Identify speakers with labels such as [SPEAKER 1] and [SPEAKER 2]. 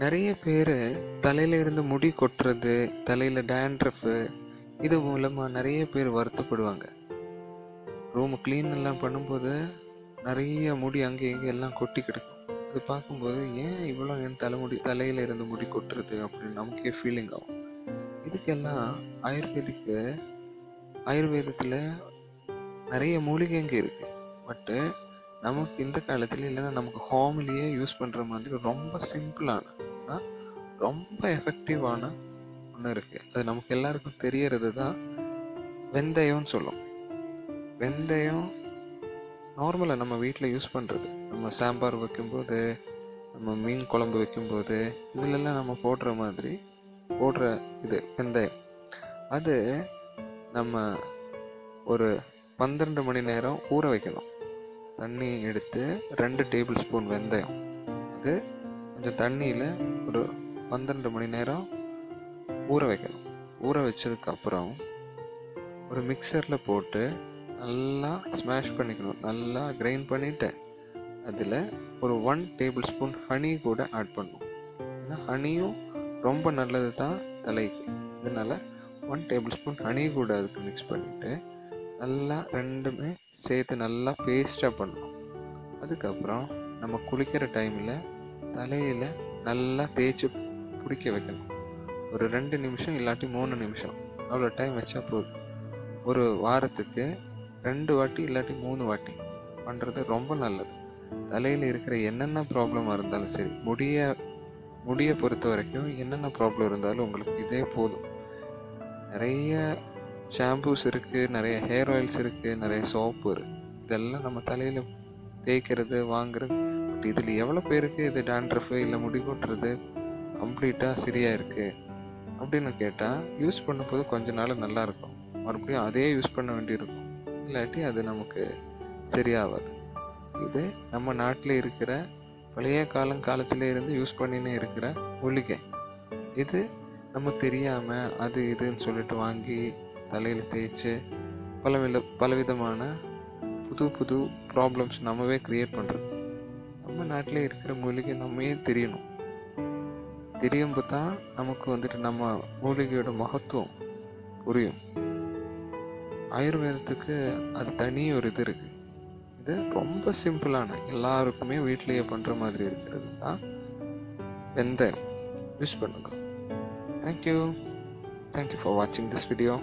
[SPEAKER 1] நிறைய பேர் தலையில இருந்து முடி கொட்டுறது தலையில் டேண்ட்ரஃபு இது மூலமாக நிறைய பேர் வருத்தப்படுவாங்க. ரூம் க்ளீன் எல்லாம் பண்ணும்போது நிறைய முடி அங்கே இங்கே எல்லாம் கொட்டி கிடக்கும். அது பார்க்கும்போது ஏன் இவ்வளோ என் தலைமுடி தலையில் இருந்து முடி கொட்டுறது அப்படின்னு நமக்கே ஃபீலிங் ஆகும். இதுக்கெல்லாம் ஆயுர்வேதிக்கு ஆயுர்வேதத்தில் நிறைய மூலிகைங்க இருக்குது பட்டு நமக்கு இந்த காலத்துல இல்லைன்னா நமக்கு ஹோம்லேயே யூஸ் பண்ணுற மாதிரி ரொம்ப சிம்பிளான ரொம்ப எஃபெக்டிவான ஒன்று இருக்குது அது நமக்கு எல்லாருக்கும் தெரியறது தான் வெந்தயம்னு சொல்லும். வெந்தயம் நார்மலாக நம்ம வீட்டில் யூஸ் பண்ணுறது நம்ம சாம்பார் வைக்கும்போது நம்ம மீன் குழம்பு வைக்கும்போது இதிலெல்லாம் நம்ம போடுற மாதிரி போடுற இது வெந்தயம். அது நம்ம ஒரு பன்னிரெண்டு மணி நேரம் ஊற வைக்கணும். தண்ணி எடுத்து ரெண்டு டேபிள் ஸ்பூன் வெந்தயம். அது கொஞ்சம் தண்ணியில் ஒரு பன்னிரெண்டு மணி நேரம் ஊற வைக்கணும். ஊற வச்சதுக்கப்புறம் ஒரு மிக்சரில் போட்டு நல்லா ஸ்மாஷ் பண்ணிக்கணும். நல்லா கிரைண்ட் பண்ணிட்டு அதில் ஒரு ஒன் டேபிள் ஸ்பூன் ஹனி கூட ஆட் பண்ணணும். ஏன்னா ஹனியும் ரொம்ப நல்லது தான் தலைக்கு. இதனால ஒன் டேபிள் ஸ்பூன் ஹனி கூட அதுக்கு மிக்ஸ் பண்ணிவிட்டு நல்லா ரெண்டுமே சேர்த்து நல்லா பேஸ்ட்டாக பண்ணணும். அதுக்கப்புறம் நம்ம குளிக்கிற டைமில் தலையில் நல்லா தேய்ச்சி பிடிக்க வைக்கணும். ஒரு ரெண்டு நிமிஷம் இல்லாட்டி மூணு நிமிஷம். அவ்வளோ டைம் வச்சா போதும். ஒரு வாரத்துக்கு ரெண்டு வாட்டி இல்லாட்டி மூணு வாட்டி பண்ணுறது ரொம்ப நல்லது. தலையில் இருக்கிற என்னென்ன ப்ராப்ளமாக இருந்தாலும் சரி முடிய முடியை பொறுத்த வரைக்கும் என்னென்ன ப்ராப்ளம் இருந்தாலும் உங்களுக்கு இதே போதும். நிறைய ஷாம்பூஸ் இருக்குது நிறைய ஹேர் ஆயில்ஸ் இருக்குது நிறைய சோப்பு இருக்குது இதெல்லாம் நம்ம தலையில் தேய்க்கிறது வாங்குறது பட் இதில் எவ்வளோ பேருக்கு இது டேண்ட்ரஃபு இல்லை முடி கொட்டுறது கம்ப்ளீட்டாக சரியாக இருக்குது அப்படின்னு கேட்டால் யூஸ் பண்ணும்போது கொஞ்ச நாள் நல்லாயிருக்கும் மறுபடியும் அதே யூஸ் பண்ண வேண்டியிருக்கும். இல்லாட்டி அது நமக்கு சரியாகாது. இது நம்ம நாட்டில் இருக்கிற பழைய காலம் காலத்துல இருந்து யூஸ் பண்ணின்னு இருக்கிற மூலிகை. இது நம்ம தெரியாமல் அது இதுன்னு சொல்லிட்டு வாங்கி தலையில் தேய்ச்சி பலவித பலவிதமான புது புது ப்ராப்ளம்ஸ் நம்மவே கிரியேட் பண்ணுறது நம்ம நாட்டிலே இருக்கிற மூலிகை நம்மையே தெரியணும். தெரியும்போது தான் நமக்கு வந்துட்டு நம்ம மூலிகையோட மகத்துவம் புரியும். ஆயுர்வேதத்துக்கு அது தனி ஒரு இது இருக்கு. இது ரொம்ப சிம்பிளான எல்லாருக்குமே வீட்லேயே பண்ணுற மாதிரி இருக்கிறது தான் வெந்தயம் யூஸ் பண்ணுங்க. Thank you thank you for வாட்சிங் திஸ் வீடியோ